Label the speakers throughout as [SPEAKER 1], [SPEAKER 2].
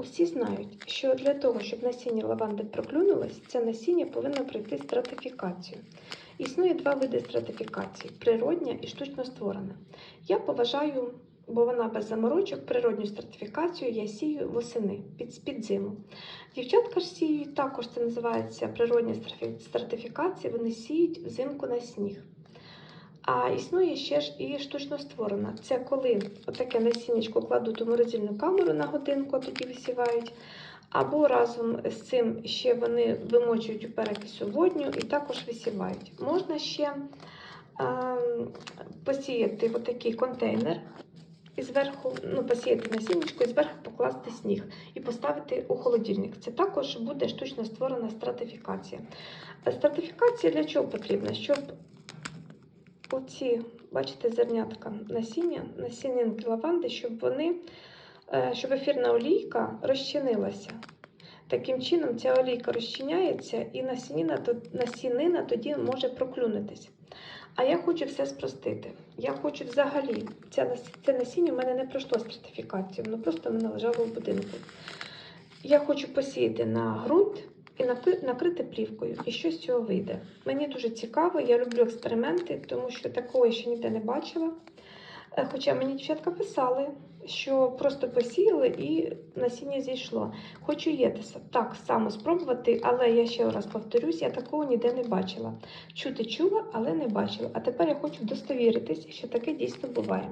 [SPEAKER 1] Усі знають, що для того, щоб насіння лаванди проклюнулось, це насіння повинно пройти стратифікацію. Існує два види стратифікації природня і штучно створена. Я поважаю, бо вона без заморочок, природню стратифікацію я сію восени під, під зиму. Дівчатка ж сіють, також це називається природня стратифікація, вони сіють взимку на сніг. А існує ще ж і штучно створена. Це коли отаке насіннячко кладуть у морозильну камеру на годинку, а тоді висівають. Або разом з цим ще вони вимочують у перекису водню і також висівають. Можна ще ем, посіяти отакий контейнер і зверху ну, посіяти насіннячко і зверху покласти сніг і поставити у холодильник. Це також буде штучно створена стратифікація. Стратифікація для чого потрібна? Щоб оці, бачите, зернятка насіння, насінинки лаванди, щоб вони, е, щоб ефірна олійка розчинилася. Таким чином, ця олійка розчиняється і насінина, насінина тоді може проклюнутися. А я хочу все спростити. Я хочу взагалі, це насіння в мене не пройшло стратифікацію, воно просто мене лежало в будинку. Я хочу посіяти на ґрунт і накрити плівкою. І що з цього вийде? Мені дуже цікаво, я люблю експерименти, тому що такого я ще ніде не бачила. Е, Хоча мені дівчатка писали, що просто посіяли і насіння зійшло. Хочу єтеса так само спробувати, але я ще раз повторюсь, я такого ніде не бачила. Чути чула, але не бачила. А тепер я хочу достовіритись, що таке дійсно буває.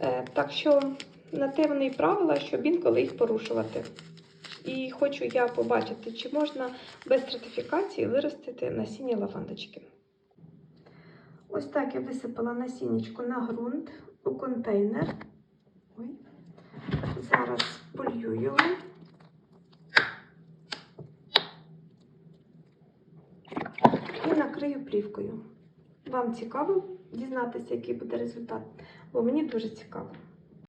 [SPEAKER 1] Е, Так що на те вони і правила, щоб інколи їх порушувати. І хочу я побачити, чи можна без стратифікації виростити насіння лавандочки. Ось так я висипала насіннячко на ґрунт у контейнер. Ой. Зараз полью його. І накрию плівкою. Вам цікаво дізнатися, який буде результат? Бо мені дуже цікаво.